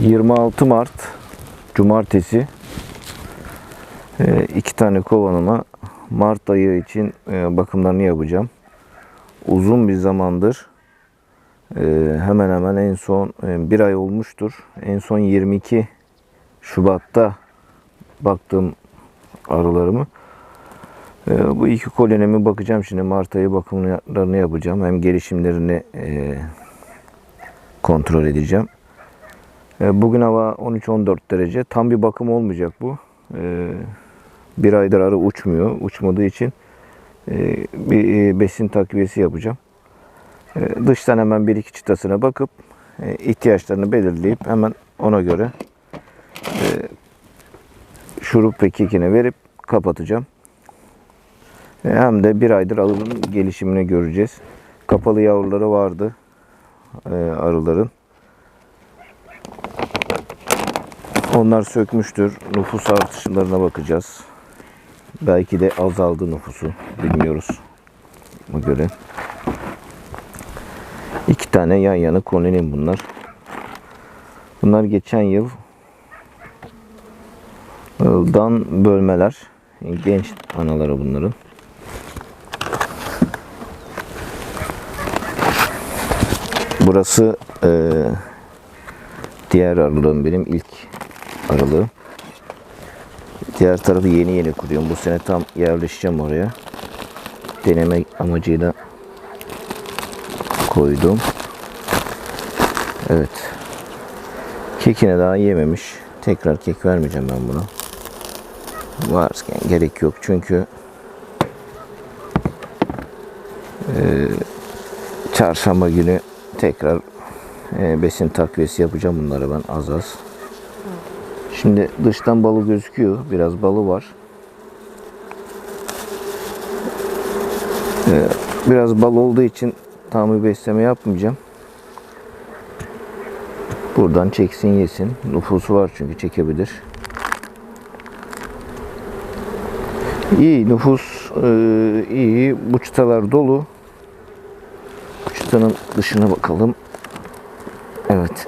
26 Mart Cumartesi Ee, iki tane kovanıma Mart ayı için e, bakımlarını yapacağım. Uzun bir zamandır e, hemen hemen en son e, bir ay olmuştur. En son 22 Şubat'ta baktım arılarımı. Bu iki kolonime bakacağım şimdi Mart ayı bakımlarını yapacağım. Hem gelişimlerini kontrol edeceğim. E, Bugün hava 13-14 derece. Tam bir bakım olmayacak bu. E, Bir aydır arı uçmuyor. Uçmadığı için e, bir e, besin takviyesi yapacağım. E, Dıştan hemen bir iki çıtasına bakıp e, ihtiyaçlarını belirleyip hemen ona göre şurup ve kekine verip kapatacağım. Hem de bir aydır arının gelişimini göreceğiz. Kapalı yavruları vardı arıların. Onlar sökmüştür. Nüfus artışlarına bakacağız. Belki de azaldı nüfusu. Bilmiyoruz. Bu göre. İki tane yan yana kolonim bunlar. Bunlar geçen yıl dan bölmeler. Genç anaları bunların. Burası eee diğer aralığım benim ilk aralığım. Diğer tarafı yeni yeni kuruyorum. Bu sene tam yerleşeceğim oraya. Deneme amacıyla koydum. Evet. Kekine daha yememiş. Tekrar kek vermeyeceğim ben buna. Varken gerek yok çünkü eee, çarşamba günü tekrar e, besin takviyesi yapacağım bunları ben az az. Şimdi dıştan balı gözüküyor. Biraz balı var. Ee, biraz bal olduğu için tam bir besleme yapmayacağım. Buradan çeksin yesin. Nüfusu var çünkü çekebilir. İyi nüfus e, iyi. Bu çıtalar dolu. Bu çıtanın dışına bakalım. Evet.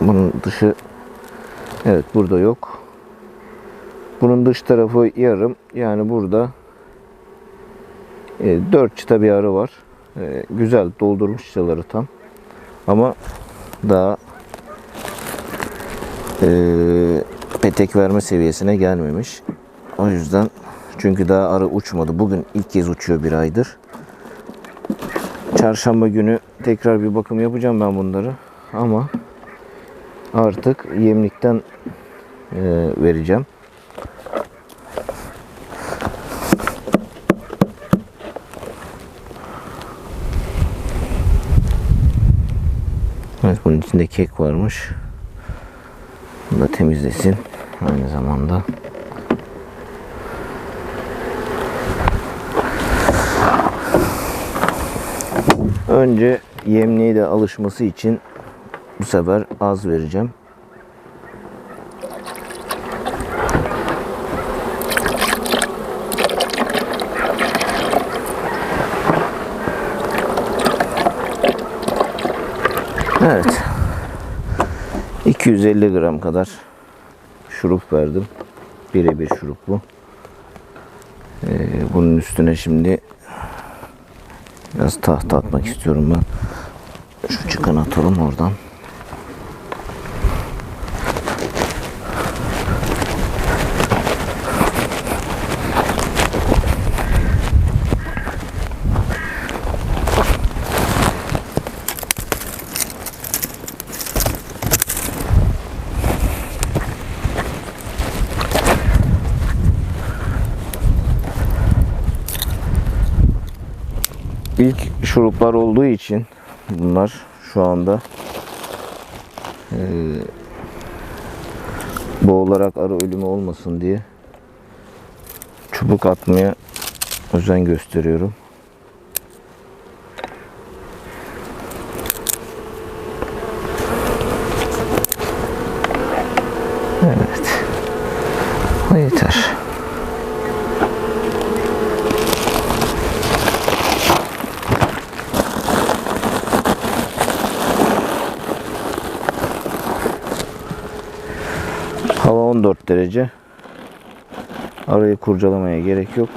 Bunun dışı Evet burada yok. Bunun dış tarafı yarım. Yani burada e, 4 çıta bir arı var. E, güzel doldurmuş çıtaları tam. Ama daha e, petek verme seviyesine gelmemiş. O yüzden çünkü daha arı uçmadı. Bugün ilk kez uçuyor bir aydır. Çarşamba günü tekrar bir bakım yapacağım ben bunları. Ama artık yemlikten e, vereceğim. Evet bunun içinde kek varmış. Bunu da temizlesin aynı zamanda. Önce yemliğe de alışması için bu sefer az vereceğim. Evet. 250 gram kadar şurup verdim. Birebir şurup bu. Ee, bunun üstüne şimdi biraz tahta atmak istiyorum ben. Şu çıkan atalım oradan. İlk şuruplar olduğu için bunlar şu anda eee boğularak arı ölümü olmasın diye çubuk atmaya özen gösteriyorum. Evet. Yeter. Hava 14 derece. Arayı kurcalamaya gerek yok.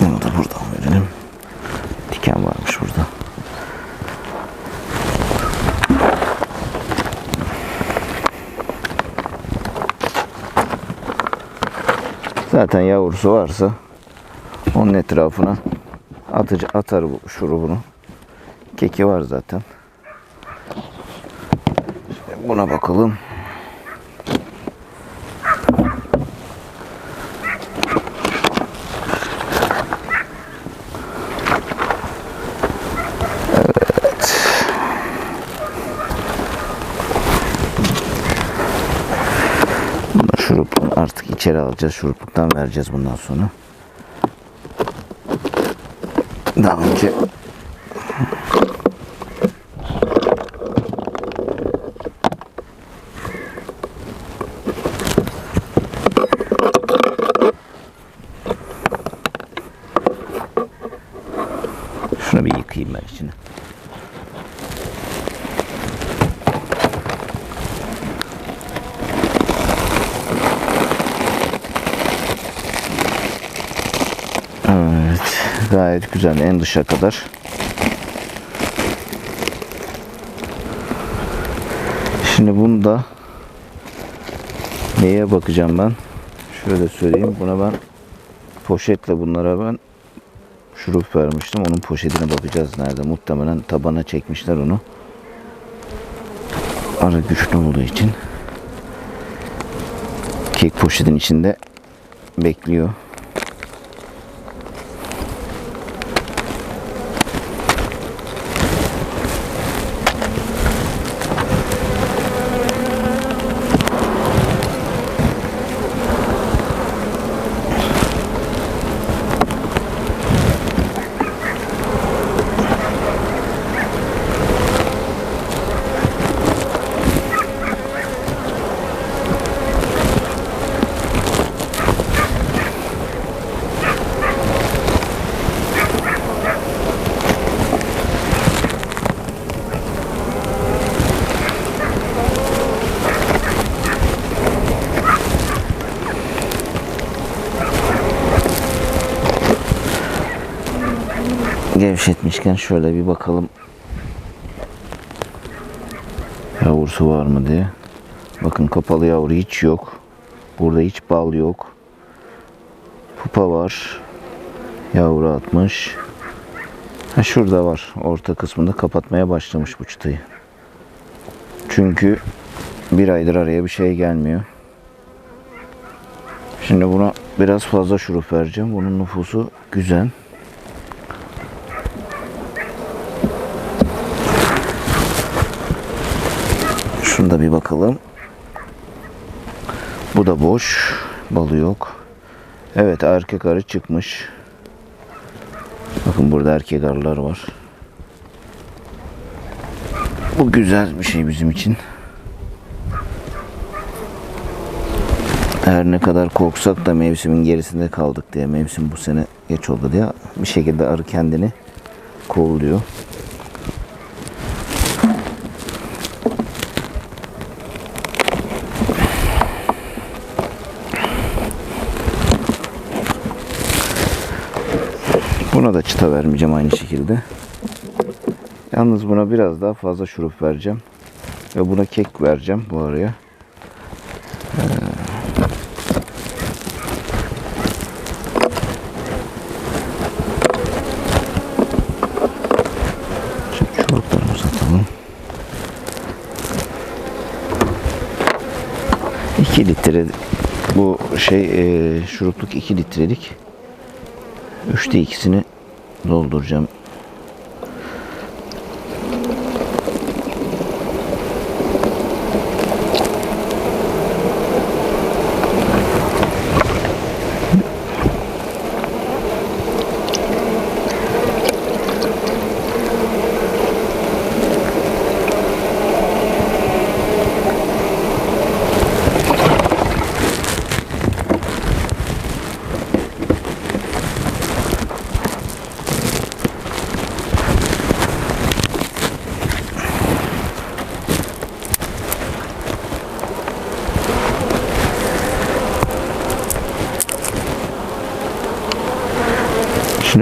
Bunu da buradan verelim. Diken varmış burada. Zaten yavrusu varsa onun etrafına atıcı atar bu şurubunu. Keki var zaten. Şimdi buna bakalım. Bunu şurup artık içeri alacağız. Şurupluktan vereceğiz bundan sonra. Daha önce Şunu bir yıkayayım ben içine. Evet, gayet güzel en dışa kadar. Şimdi bunu da neye bakacağım ben? Şöyle söyleyeyim. Buna ben poşetle bunlara ben şurup vermiştim. Onun poşetine bakacağız nerede. Muhtemelen tabana çekmişler onu. Ara güçlü olduğu için kek poşetin içinde bekliyor. Gevşetmişken şöyle bir bakalım. Yavrusu var mı diye. Bakın kapalı yavru hiç yok. Burada hiç bal yok. Pupa var. Yavru atmış. Ha şurada var. Orta kısmında kapatmaya başlamış bu çıtayı. Çünkü bir aydır araya bir şey gelmiyor. Şimdi buna biraz fazla şurup vereceğim. Bunun nüfusu güzel. Şunda bir bakalım. Bu da boş. Balı yok. Evet erkek arı çıkmış. Bakın burada erkek arılar var. Bu güzel bir şey bizim için. Her ne kadar korksak da mevsimin gerisinde kaldık diye. Mevsim bu sene geç oldu diye. Bir şekilde arı kendini kolluyor. Çıta vermeyeceğim aynı şekilde. Yalnız buna biraz daha fazla şurup vereceğim. Ve buna kek vereceğim bu araya. Şimdi şuruplarımızı atalım. 2 litre bu şey e, şurupluk 2 litrelik. Üçte ikisini dolduracağım.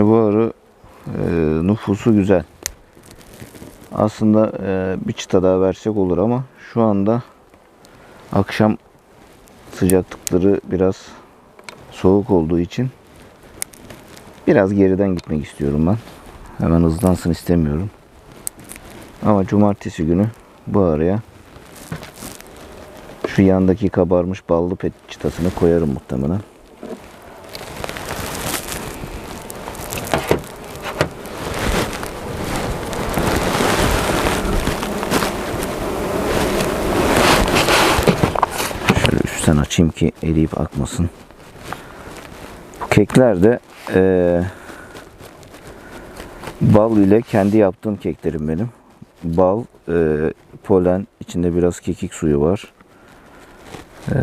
Şimdi bu arı e, nüfusu güzel. Aslında e, bir çıta daha versek olur ama şu anda akşam sıcaklıkları biraz soğuk olduğu için biraz geriden gitmek istiyorum ben. Hemen hızlansın istemiyorum. Ama cumartesi günü bu araya şu yandaki kabarmış ballı pet çıtasını koyarım muhtemelen. Üstten açayım ki eriyip akmasın. Bu kekler de eee, bal ile kendi yaptığım keklerim benim. Bal, eee, polen, içinde biraz kekik suyu var. Eee,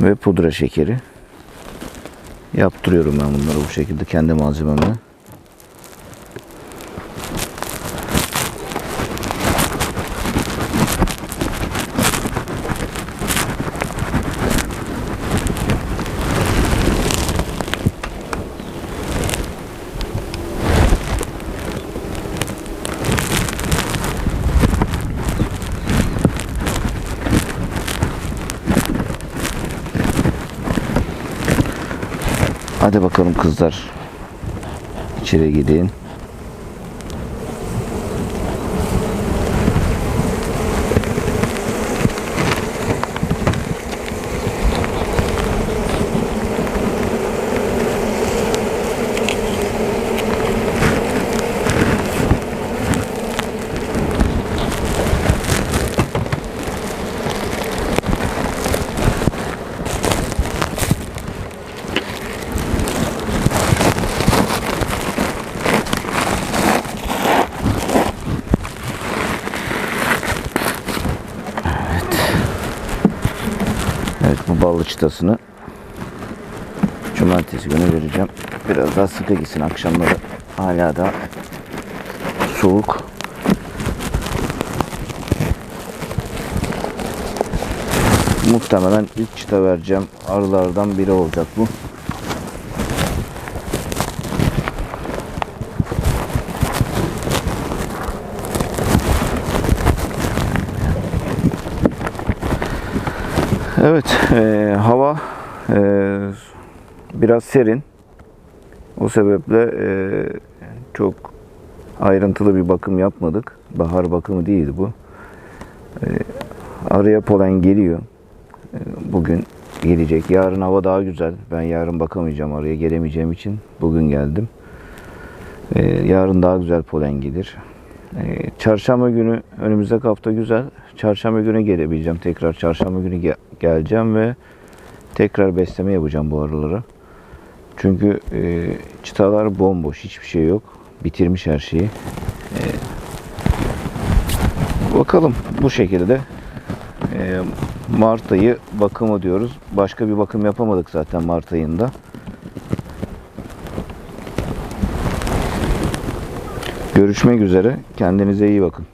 ve pudra şekeri. Yaptırıyorum ben bunları bu şekilde kendi malzememle. Hadi bakalım kızlar. İçeri gidin. Evet çıtasını cumartesi günü vereceğim. Biraz daha sıkı gitsin akşamları. Hala da soğuk. Muhtemelen ilk çıta vereceğim arılardan biri olacak bu. Evet, e, hava e, biraz serin. O sebeple e, çok ayrıntılı bir bakım yapmadık. Bahar bakımı değildi bu. E, araya polen geliyor. E, bugün gelecek. Yarın hava daha güzel. Ben yarın bakamayacağım araya gelemeyeceğim için bugün geldim. E, yarın daha güzel polen gelir. E, çarşamba günü önümüzdeki hafta güzel. Çarşamba günü gelebileceğim tekrar. Çarşamba günü ge- geleceğim ve tekrar besleme yapacağım bu arıları. Çünkü e, çıtalar bomboş. Hiçbir şey yok. Bitirmiş her şeyi. E, bakalım bu şekilde e, Mart ayı bakımı diyoruz. Başka bir bakım yapamadık zaten Mart ayında. Görüşmek üzere. Kendinize iyi bakın.